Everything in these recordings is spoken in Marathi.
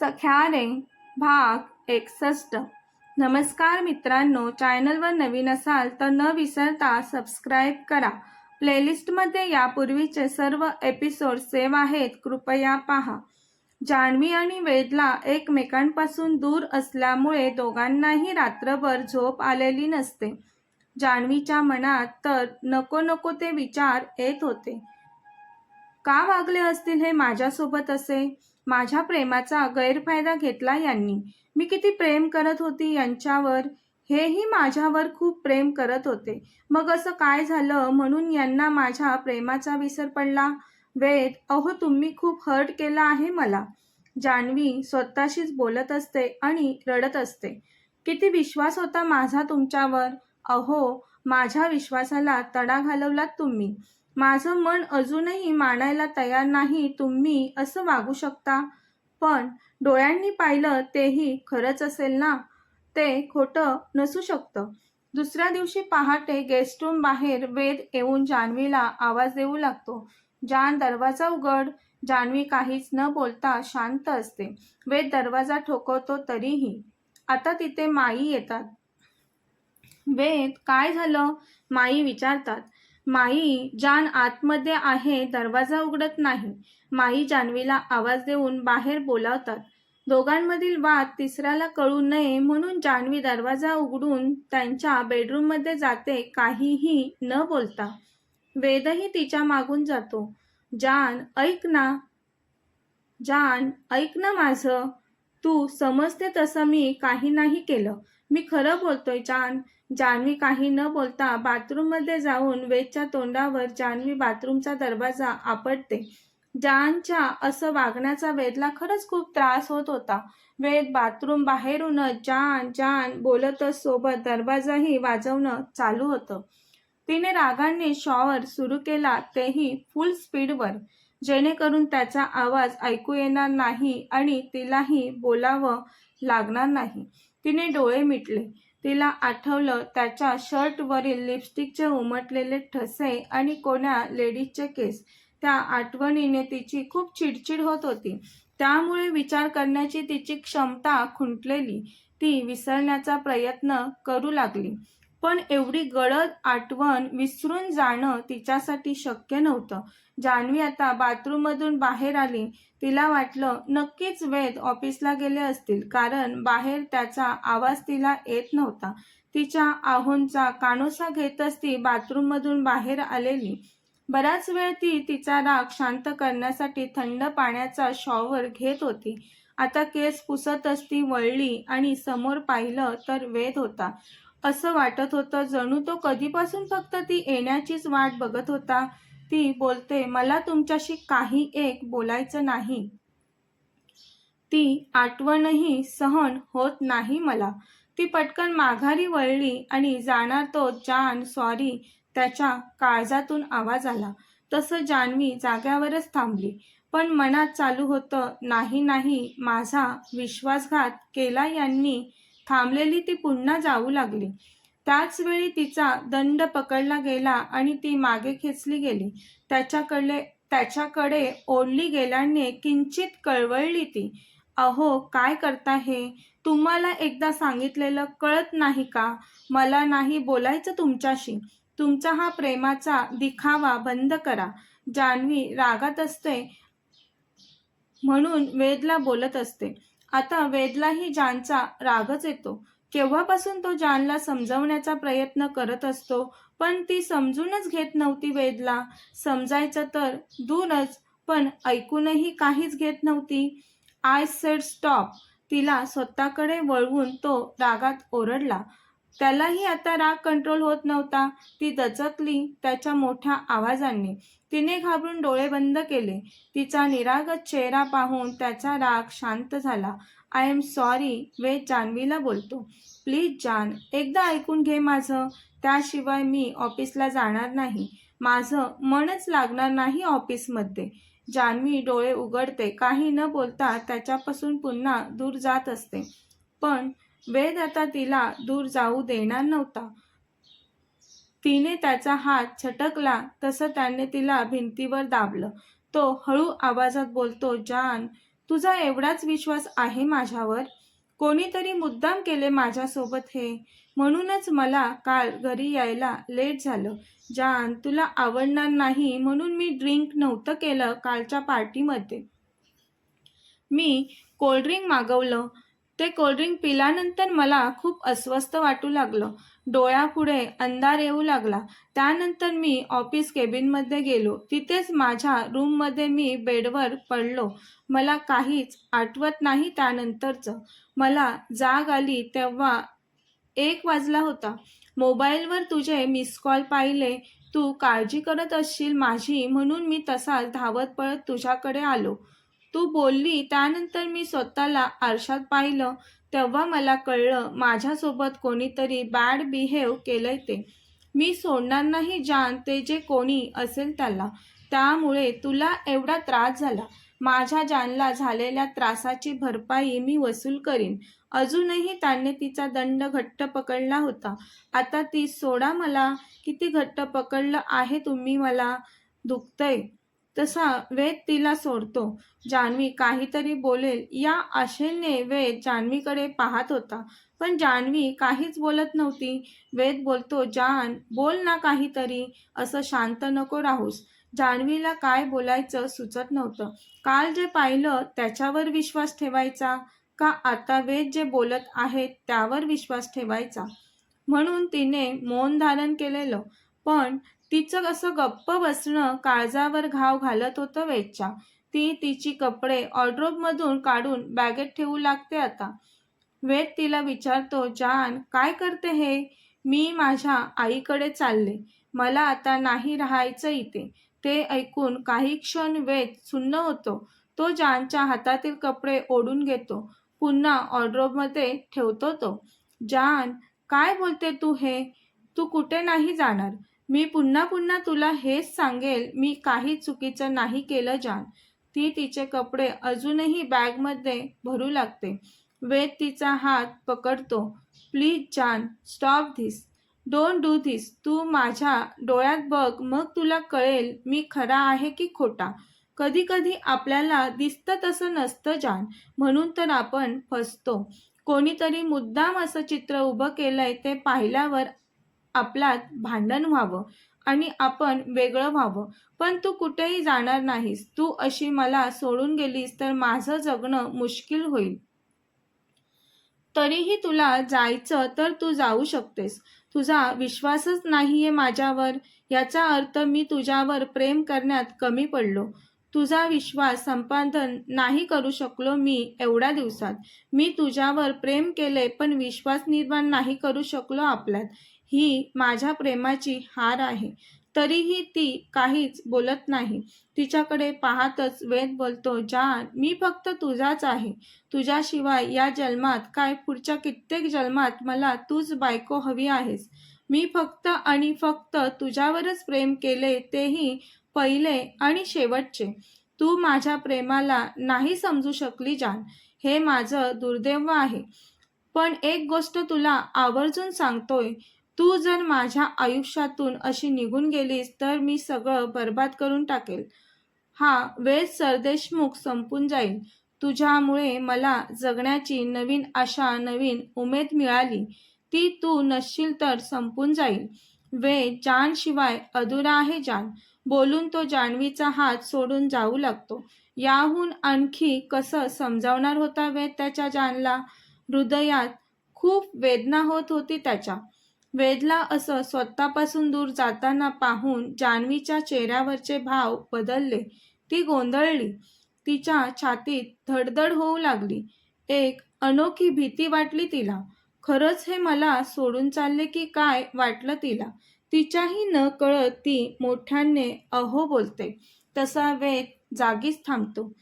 सख्यारे भाग एकसष्ट. नमस्कार मित्रांनो चॅनलवर नवीन असाल तर न विसरता सबस्क्राईब करा. प्लेलिस्टमध्ये यापूर्वीचे सर्व एपिसोड सेव्ह आहेत कृपया पहा. जान्हवी आणि वेदला एकमेकांपासून दूर असल्यामुळे दोघांनाही रात्रभर झोप आलेली नसते. जान्हवीच्या मनात तर नको नको ते विचार येत होते. का वागले असतील हे माझ्यासोबत असे? माझ्या प्रेमाचा गैरफायदा घेतला यांनी. मी किती प्रेम करत होती यांच्यावर हेही माझ्यावर खूप प्रेम करत होते. मग असं काय झालं म्हणून यांना माझ्या प्रेमाचा विसर पडला? वेद अहो तुम्ही खूप हर्ट केला आहे मला. जान्हवी स्वतःशीच बोलत असते आणि रडत असते. किती विश्वास होता माझा तुमच्यावर? अहो माझ्या विश्वासाला तडा घालवलात तुम्ही. माझं मन अजूनही मानायला तयार नाही तुम्ही असं वागू शकता. पण डोळ्यांनी पाहिलं तेही खरंच असेल ना? ते खोटं नसू शकतं. दुसऱ्या दिवशी पहाटे गेस्ट रूम बाहेर वेद येऊन जान्हवीला आवाज देऊ लागतो. जान दरवाजा उघड. जान्हवी काहीच न बोलता शांत असते. वेद दरवाजा ठोकवतो तरीही. आता तिथे माई येतात. वेद काय झालं? माई विचारतात. माई जान आतमध्ये आहे दरवाजा उघडत नाही. माई जान्हवीला आवाज देऊन बाहेर बोलावतात. दोघांमधील वाद तिसऱ्याला कळू नये म्हणून जान्हवी दरवाजा उघडून त्यांच्या बेडरूममध्ये जाते काहीही न बोलता. वेदही तिच्या मागून जातो. जान ऐक ना. जान ऐक ना माझं. तू समजते तसं मी काही नाही केलं. मी खरं बोलतोय जान जान्हवी काही न बोलता बाथरूममध्ये जाऊन वेदच्या तोंडावर जान्हवी बाथरूमचा दरवाजा आपटते. जानच्या असं वागण्याचा वेदला खरंच खूप त्रास होत होता. वेद बाथरूम बाहेरूनच जान जान बोलतच सोबत दरवाजाही वाजवणं चालू होतं. तिने रागाने शॉवर सुरू केला तेही फुल स्पीडवर जेणेकरून त्याचा आवाज ऐकू येणार नाही आणि तिलाही बोलावं लागणार नाही. तिने डोळे मिटले. तिला आठवलं त्याच्या शर्टवरील लिपस्टिकचे उमटलेले ठसे आणि कोण्या लेडीजचे केस. त्या आठवणीने तिची खूप चिडचिड होत होती. त्यामुळे विचार करण्याची तिची क्षमता खुंटलेली. ती विसरण्याचा प्रयत्न करू लागली. पण एवढी गडद आठवण विसरून जाणं तिच्यासाठी शक्य नव्हतं. जान्हवी आता बाथरूममधून बाहेर आली. तिला वाटलं नक्कीच वेद ऑफिसला गेले असतील कारण बाहेर त्याचा आवाज तिला येत नव्हता. तिच्या आहोंचा कानोसा घेतच ती बाथरूममधून बाहेर आलेली. बराच वेळ ती तिचा राग शांत करण्यासाठी थंड पाण्याचा शॉवर घेत होती. आता केस पुसतच ती वळली आणि समोर पाहिलं तर वेद होता. असं वाटत होतं जणू तो कधीपासून फक्त ती येण्याचीच वाट बघत होता. ती बोलते मला तुमच्याशी काही एक बोलायचं नाही. ती आठवणही सहन होत नाही मला. ती पटकन माघारी वळली आणि जाणार तो जान सॉरी त्याच्या काळजातून आवाज आला. तसं जान्हवी जाग्यावरच थांबली. पण मनात चालू होतं नाही नाही माझा विश्वासघात केला यांनी. थांबलेली ती पुन्हा जाऊ लागली. त्याच वेळी तिचा दंड पकडला गेला आणि ती मागे खेचली गेली. त्याच्याकडे त्याच्याकडे ओढली गेल्याने किंचित कळवळली ती. अहो काय करता हे? तुम्हाला एकदा सांगितलेलं कळत नाही का? मला नाही बोलायचं तुमच्याशी. तुमचा हा प्रेमाचा दिखावा बंद करा. जान्हवी रागात असते म्हणून वेदला बोलत असते. आता वेदलाही जानचा रागच येतो. केव्हापासून तो जानला समजवण्याचा प्रयत्न करत असतो पण ती समजूनच घेत नव्हती वेदला. समजायचं तर दूरच पण ऐकूनही काहीच घेत नव्हती. आय सेड स्टॉप तिला स्वतःकडे वळवून तो रागात ओरडला. त्यालाही आता राग कंट्रोल होत नव्हता. ती दचकली त्याच्या मोठ्या आवाजाने. तिने घाबरून डोळे बंद केले. तिचा निरागत चेहरा पाहून त्याचा राग शांत झाला. आय एम सॉरी वे जान्हवीला बोलतो. प्लीज जान एकदा ऐकून घे माझं. त्याशिवाय मी ऑफिसला जाणार नाही. माझं मनच लागणार नाही ऑफिसमध्ये. जान्हवी डोळे उघडते. काही न बोलता त्याच्यापासून पुन्हा दूर जात असते. पण वेद आता तिला दूर जाऊ देणार नव्हता. तिने त्याचा हात छटकला तसं त्याने तिला भिंतीवर दाबलं. तो हळू आवाजात बोलतो जान तुझा एवढाच विश्वास आहे माझ्यावर? कोणीतरी मुद्दाम केले माझ्यासोबत हे. म्हणूनच मला काल घरी यायला लेट झालं. जान तुला आवडणार नाही म्हणून मी ड्रिंक नव्हतं केलं कालच्या पार्टीमध्ये. मी कोल्ड्रिंक मागवलं. ते कोल्ड्रिंक पिल्यानंतर मला खूप अस्वस्थ वाटू लागलं. डोळ्यापुढे अंधार येऊ लागला. त्यानंतर मी ऑफिस केबिनमध्ये गेलो. तिथेच माझ्या रूममध्ये मी बेडवर पडलो. मला काहीच आठवत नाही त्यानंतरचं. मला जाग आली तेव्हा एक वाजला होता. मोबाईलवर तुझे मिस कॉल पाहिले. तू काळजी करत असशील माझी म्हणून मी तसाच धावत पळत तुझ्याकडे आलो. तू बोलली त्यानंतर मी स्वतःला आरशात पाहिलं. तेव्हा मला कळलं माझ्यासोबत कोणीतरी बॅड बिहेव केलंय ते. मी सोडणार नाही जान ते जे कोणी असेल त्याला. त्यामुळे तुला एवढा त्रास झाला. माझ्या जानला झालेल्या त्रासाची भरपाई मी वसूल करीन. अजूनही त्याने तिचा दंड घट्ट पकडला होता. आता ती सोडा मला किती घट्ट पकडलं आहे तुम्ही मला? दुखतंय. तसा वेद तिला सोडतो. जान्हवी काहीतरी बोलेल या आशेने वेद जान्हवीकडे पाहत होता. पण जान्हवी काहीच बोलत नव्हती. वेद बोलतो जान बोल ना काहीतरी असं शांत नको राहूस. जान्हवीला काय बोलायचं सुचत नव्हतं. काल जे पाहिलं त्याच्यावर विश्वास ठेवायचा? का आता वेद जे बोलत आहेत त्यावर विश्वास ठेवायचा? म्हणून तिने मौन धारण केलेलं. पण तिचं असं गप्प बसणं काळजावर घाव घालत होतं वेदच्या. ती तिची कपडे ऑर्ड्रोबमधून काढून बॅगेत ठेवू लागते आता. वेद तिला विचारतो जान काय करते हे? मी माझ्या आईकडे चालले. मला आता नाही राहायचं इथे. ते ऐकून काही क्षण वेद सुन्न होतो. तो जानच्या हातातील कपडे ओढून घेतो. पुन्हा ऑर्ड्रोबमध्ये ठेवतो तो. जान काय बोलते तू हे? तू कुठे नाही जाणार. मी पुन्हा पुन्हा तुला हेच सांगेल मी काही चुकीचं नाही केलं जान ती तिचे कपडे अजूनही बॅगमध्ये भरू लागते. वेद तिचा हात पकडतो. Please Jan stop this. Don't do this. तू माझ्या डोळ्यात बघ मग तुला कळेल मी खरा आहे की खोटा. कधी कधी आपल्याला दिसतं तसं नसतं जान म्हणून तर आपण फसतो. कोणीतरी मुद्दाम असं चित्र उभं केलंय ते पाहिल्यावर आपल्यात भांडण व्हावं आणि आपण वेगळं व्हावं. पण तू कुठेही जाणार नाहीस. तू अशी मला सोडून गेलीस तर माझं जगणं मुश्किल होईल. तरीही तुला जायचं तर तू जाऊ शकतेस. तुझा विश्वासच नाहीये माझ्यावर. याचा अर्थ मी तुझ्यावर प्रेम करण्यात कमी पडलो. तुझा विश्वास संपादन नाही करू शकलो मी एवढ्या दिवसात. मी तुझ्यावर प्रेम केले पण विश्वास निर्माण नाही करू शकलो आपल्यात. ही माझ्या प्रेमाची हार आहे. तरीही ती काहीच बोलत नाही. तिच्याकडे पाहतच वेद बोलतो जान मी फक्त तुझाच आहे. तुझ्याशिवाय या जन्मात काय पुढच्या कित्येक जन्मात मला तूच बायको हवी आहेस. मी फक्त आणि फक्त तुझ्यावरच प्रेम केले तेही पहिले आणि शेवटचे. तू माझ्या प्रेमाला नाही समजू शकली जान. हे माझं दुर्दैव आहे. पण एक गोष्ट तुला आवर्जून सांगतोय. तू जर माझ्या आयुष्यातून अशी निघून गेलीस तर मी सगळं बर्बाद करून टाकेल. हा वेळ सरदेशमुख संपून जाईल. तुझ्यामुळे मला जगण्याची नवीन आशा नवीन उमेद मिळाली. ती तू नसशील तर संपून जाईल. वे जान शिवाय अधुरा आहे जान. बोलून तो जान्हवीचा हात सोडून जाऊ लागतो. याहून आणखी कसं समजावणार होता वेद त्याच्या जानला? हृदयात खूप वेदना होत होती त्याच्या. वेदला असं स्वतःपासून दूर जाताना पाहून जान्हवीच्या चेहऱ्यावरचे भाव बदलले. ती गोंधळली. तिच्या छातीत धडधड होऊ लागली. एक अनोखी भीती वाटली तिला. खरंच हे मला सोडून चालले की काय वाटलं तिला? तिच्याही न कळत ती मोठ्याने अहो बोलते. तसा वेद जागीच थांबतो.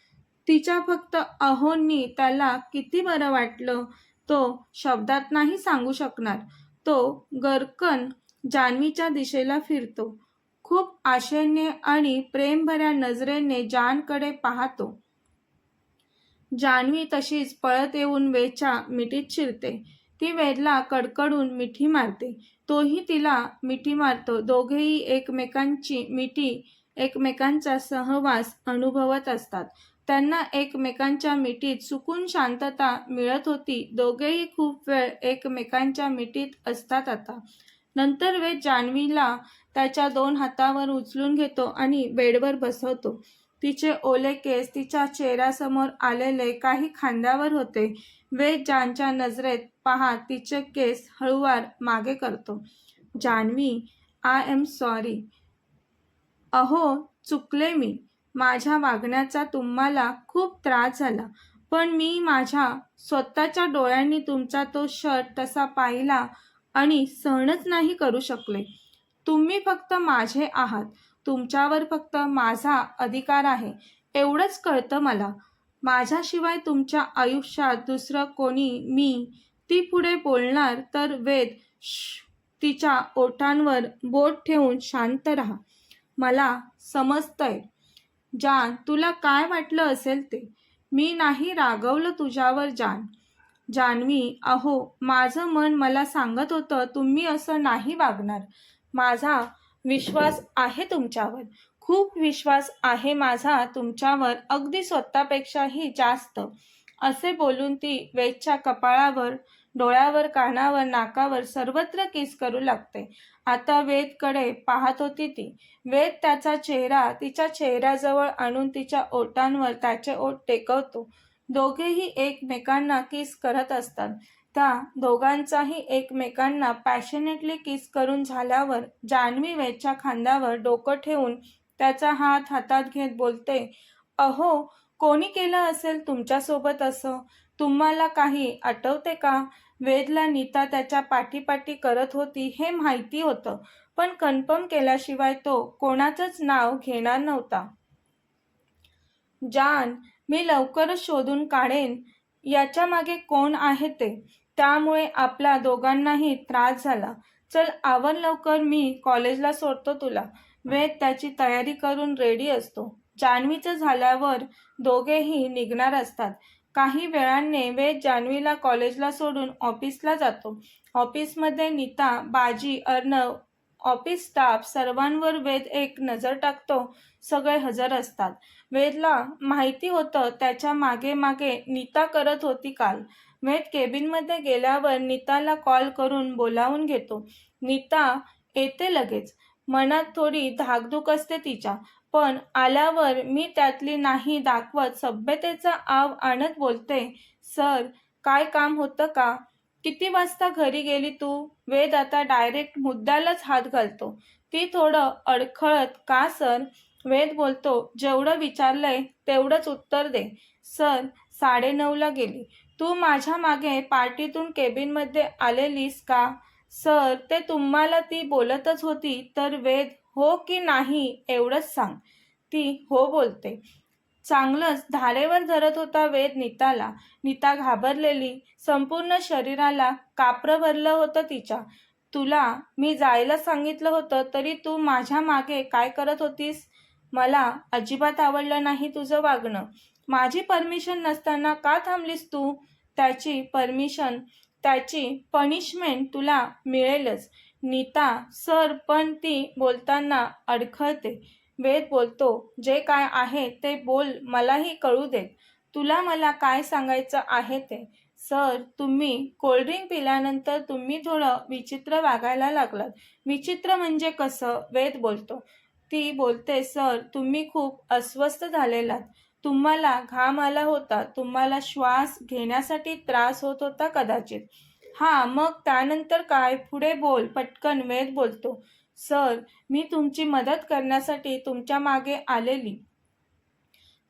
तिच्या फक्त अहोंनी त्याला किती बरं वाटलं तो शब्दात नाही सांगू शकणार. तो गरकन जान्हवीच्या दिशेला फिरतो. खूप आशेने आणि प्रेमभऱ्या नजरेने जानकडे पाहतो. जान्हवी तशीच पळत येऊन वेच्या मिठीत शिरते. ती वेदला कडकडून मिठी मारते. तोही तिला मिठी मारतो. दोघेही एकमेकांची मिठी एकमेकांचा सहवास अनुभवत असतात. त्यांना एकमेकांच्या मिठीत सुकून शांतता मिळत होती. दोघेही खूप वेळ एकमेकांच्या मिठीत असतात आता. नंतर वेद जान्हवीला त्याच्या दोन हातावर उचलून घेतो आणि बेडवर बसवतो. तिचे ओले केस तिच्या चेहऱ्यासमोर आलेले काही खांद्यावर होते. वेद जानच्या नजरेत पाहत तिचे केस हळूवार मागे करतो. Janhavi I am sorry. अहो चुकले मी. माझ्या वागण्याचा तुम्हाला खूप त्रास झाला. पण मी माझ्या स्वतःच्या डोळ्यांनी तुमचा तो शर्ट तसा पाहिला आणि सहनच नाही करू शकले. तुम्ही फक्त माझे आहात. तुमच्यावर फक्त माझा अधिकार आहे. एवढंच कळतं मला. माझ्याशिवाय तुमच्या आयुष्यात दुसरं कोणी मी ती पुढे बोलणार तर वेद तिच्या ओठांवर बोट ठेवून शांत राहा. मला समजतंय. जान तुला काय वाटलं असेल ते? मी नाही रागवलं तुझ्यावर जान. जान्हवी अहो माझं मन मला सांगत होतं तुम्ही असं नाही वागणार. माझा विश्वास आहे तुमच्यावर. खूप विश्वास आहे माझा तुमच्यावर अगदी स्वतःपेक्षाही जास्त. असे बोलून ती वेदच्या कपाळावर डोळ्यावर कानावर नाकावर सर्वत्र किस करू लागते. आता वेदकडे पाहत होती ती. वेद त्याचा चेहरा तिच्या चेहऱ्याजवळ आणून तिच्या ओटांवर त्याचे ओठ टेकवतो. दोघेही एकमेकांना किस करत असतात. त्या दोघांचाही एकमेकांना पॅशनेटली किस करून झाल्यावर जान्हवी वेदच्या खांद्यावर डोकं ठेवून त्याचा हात हातात घेत बोलते अहो कोणी केलं असेल तुमच्यासोबत असं? तुम्हाला काही आठवते का? वेदला नीता त्याच्या पाठीपाठी करत होती हे माहिती होतं. पण कन्फर्म केल्याशिवाय तो कोणाचंच नाव घेणार नव्हता. जान मी लवकरच शोधून काढेन. याच्या मागे कोण आहे ते? त्यामुळे आपल्या दोघांनाही त्रास झाला. चल आवर लवकर मी कॉलेजला सोडतो तुला. वेद त्याची तयारी करून रेडी असतो. जान्हवीचं झाल्यावर दोघेही निघणार असतात. काही वेळाने वेद जान्हवीला कॉलेजला सोडून ऑफिसला जातो. ऑफिसमध्ये नीता बाजी अर्णव ऑफिस स्टाफ सर्वांवर वेद एक नजर टाकतो. सगळे हजर असतात. वेदला माहिती होतं त्याच्यामागे मागे नीता करत होती काल. वेद केबिनमध्ये गेल्यावर नीताला कॉल करून बोलावून घेतो. नीता येते लगेच. मनात थोडी धाकधूक असते तिच्या. पण आल्यावर मी त्यातली नाही दाखवत. सभ्यतेचा आव आणत बोलते सर काय काम होतं का? किती वाजता घरी गेली तू? वेद आता डायरेक्ट मुद्द्यालाच हात घालतो. ती थोडं अडखळत का सर? वेद बोलतो जेवढं विचारलंय तेवढंच उत्तर दे. सर साडेनऊला गेली. तू माझ्या मागे पार्टीतून केबिनमध्ये आलेलीस का? सर ते तुम्हाला ती बोलतच होती तर वेद हो की नाही एवढंच सांग. ती हो बोलते. चांगलंच धारेवर धरत होता वेद नीताला. नीता घाबरलेली. संपूर्ण शरीराला कापरं भरलं होतं तिच्या. तुला मी जायला सांगितलं होतं तरी तू माझ्या मागे काय करत होतीस? मला अजिबात आवडलं नाही तुझं वागणं. माझी परमिशन नसताना का थांबलीस तू? त्याची परमिशन त्याची पनिशमेंट तुला मिळेलच. नीता सर पण ती बोलताना अडखळते. वेद बोलतो जे काय आहे ते बोल मलाही कळू देत. तुला मला काय सांगायचं आहे ते? सर तुम्ही कोल्ड्रिंक पिल्यानंतर तुम्ही थोडं विचित्र वागायला लागलात. विचित्र म्हणजे कसं? वेद बोलतो. ती बोलते सर तुम्ही खूप अस्वस्थ झालेलात. तुम्हाला घाम आला होता. तुम्हाला श्वास घेण्यासाठी त्रास होत होता कदाचित. हां मग त्यानंतर काय? पुढे बोल पटकन वेद बोलतो. सर मी तुमची मदत करण्यासाठी तुमच्या मागे आलेली.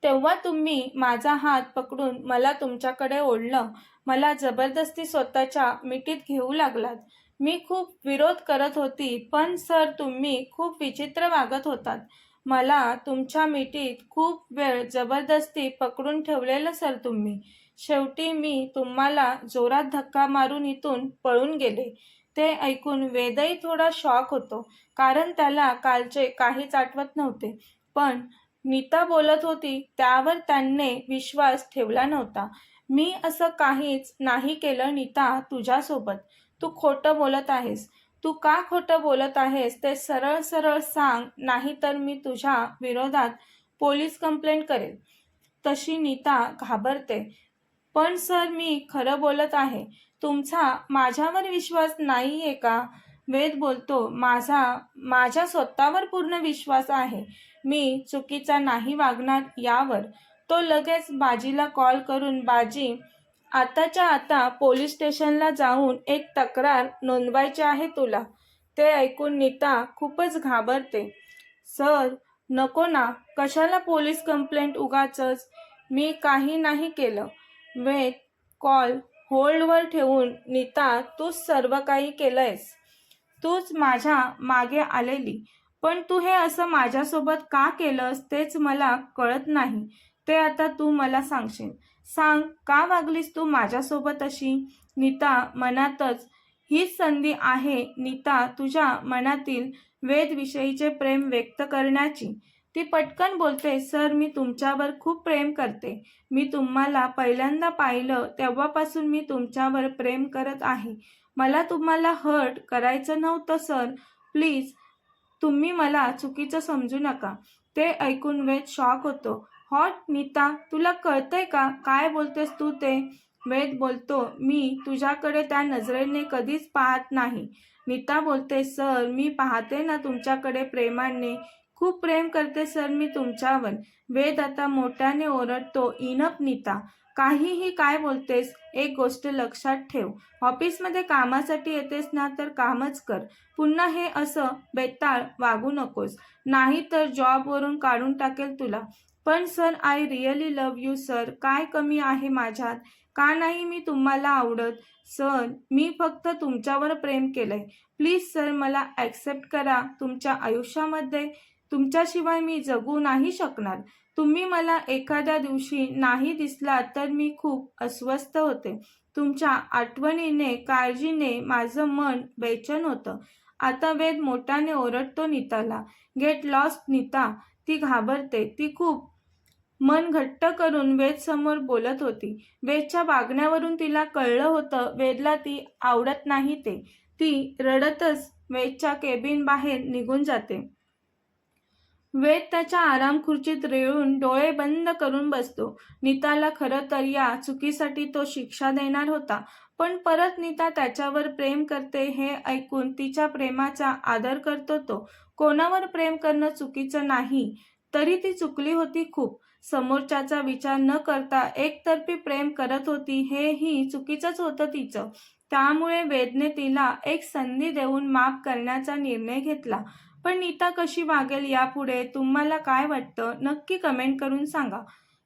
तेव्हा तुम्ही माझा हात पकडून मला तुमच्याकडे ओढलं. मला जबरदस्ती स्वतःच्या मिठीत घेऊ लागलात. मी खूप विरोध करत होती पण सर तुम्ही खूप विचित्र वागत होतात. मला तुमच्या मिठीत खूप वेळ जबरदस्ती पकडून ठेवलेलं सर तुम्ही. शेवटी मी तुम्हाला जोरात धक्का मारून इथून पळून गेले. ते ऐकून वेदही थोडा शॉक होतो कारण त्याला कालचे काहीच आठवत नव्हते. पण नीता बोलत होती त्यावर त्यांनी विश्वास ठेवला नव्हता. मी असं काहीच नाही केलं नीता तुझ्यासोबत. तू खोटं बोलत आहेस. तू का खोटं बोलत आहेस ते सरळ सरळ सांग नाहीतर मी तुझ्या विरोधात पोलीस कंप्लेंट करेल. तशी नीता घाबरते. पण सर मी खरं बोलत आहे. तुमचा माझ्यावर विश्वास नाही आहे का? वेद बोलतो माझा माझ्या स्वतःवर पूर्ण विश्वास आहे. मी चुकीचा नाही वागणार यावर. तो लगेच बाजीला कॉल करून बाजी आताच्या आता पोलीस स्टेशनला जाऊन एक तक्रार नोंदवायची आहे तुला. ते ऐकून नीता खूपच घाबरते. सर नको ना. कशाला पोलीस कंप्लेंट उगाच मी काही नाही केलं. वेद कॉल होल्डवर ठेवून नीता तूच सर्व काही केलंयस. तूच माझ्या मागे आलेली. पण तू हे असं माझ्यासोबत का केलंस तेच मला कळत नाही. ते आता तू मला सांगशील. सांग का वागलीस तू माझ्यासोबत अशी? नीता मनातच हीच संधी आहे नीता तुझ्या मनातील वेदविषयीचे प्रेम व्यक्त करण्याची. ती पटकन बोलते सर मी तुमच्यावर खूप प्रेम करते. मी तुम्हाला पहिल्यांदा पाहिलं तेव्हापासून मी तुमच्यावर प्रेम करत आहे. मला तुम्हाला हर्ट करायचं नव्हतं सर. प्लीज तुम्ही मला चुकीचं समजू नका. ते ऐकून वेद शॉक होतो. हॉट नीता तुला कळतंय का? काय बोलतेस तू ते? वेद बोलतो मी तुझ्याकडे त्या नजरेने कधीच पाहत नाही. नीता बोलते सर मी पाहते ना तुमच्याकडे प्रेमाने. खूप प्रेम करते सर मी तुमच्यावर. वेद आता मोठ्याने ओरडतो इनप नीता. काहीही काय बोलतेस एक गोष्ट लक्षात ठेव. ऑफिसमध्ये कामासाठी येतेस ना तर कामच कर. पुन्हा हे असं बेताळ वागू नकोस. नाही तर जॉबवरून काढून टाकेल तुला. पण sir I really love you sir काय कमी आहे माझ्यात? का नाही मी तुम्हाला आवडत? सर मी फक्त तुमच्यावर प्रेम केलंय. प्लीज सर मला ॲक्सेप्ट करा तुमच्या आयुष्यामध्ये. तुमच्याशिवाय मी जगू नाही शकणार. तुम्ही मला एखाद्या दिवशी नाही दिसला तर मी खूप अस्वस्थ होते. तुमच्या आठवणीने काळजीने माझं मन बेचन होतं. आता वेद मोठ्याने ओरडतो नीताला. Get lost Nita. ती घाबरते. ती खूप मन घट्ट करून वेद समोर बोलत होती. वेदच्या वागण्यावरून तिला कळलं होतं वेदला ती आवडत नाही ते. ती रडतच वेदच्या केबिन बाहेर निघून जाते. वेद त्याच्या आराम खुर्चीत रेळून डोळे बंद करून बसतो. नीताला खरं तर या चुकीसाठी तो शिक्षा देणार होता पण परत नीता त्याच्यावर प्रेम करते हे ऐकून तिच्या प्रेमाचा आदर करतो तो. कोणावर प्रेम करणं चुकीचं नाही तरी ती चुकली होती खूप. समोरच्याचा विचार न करता एकतर्फी प्रेम करत होती हेही चुकीचंच होतं तिचं. त्यामुळे वेदने तिला एक संधी देऊन माफ करण्याचा निर्णय घेतला. पण नीता कशी वागेल यापुढे तुम्हाला काय वाटतं नक्की कमेंट करून सांगा.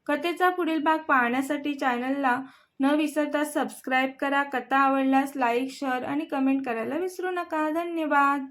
कथेचा पुढील भाग पाहण्यासाठी चॅनलला न विसरता सबस्क्राईब करा. कथा आवडल्यास लाईक शेअर आणि कमेंट करायला विसरू नका. धन्यवाद.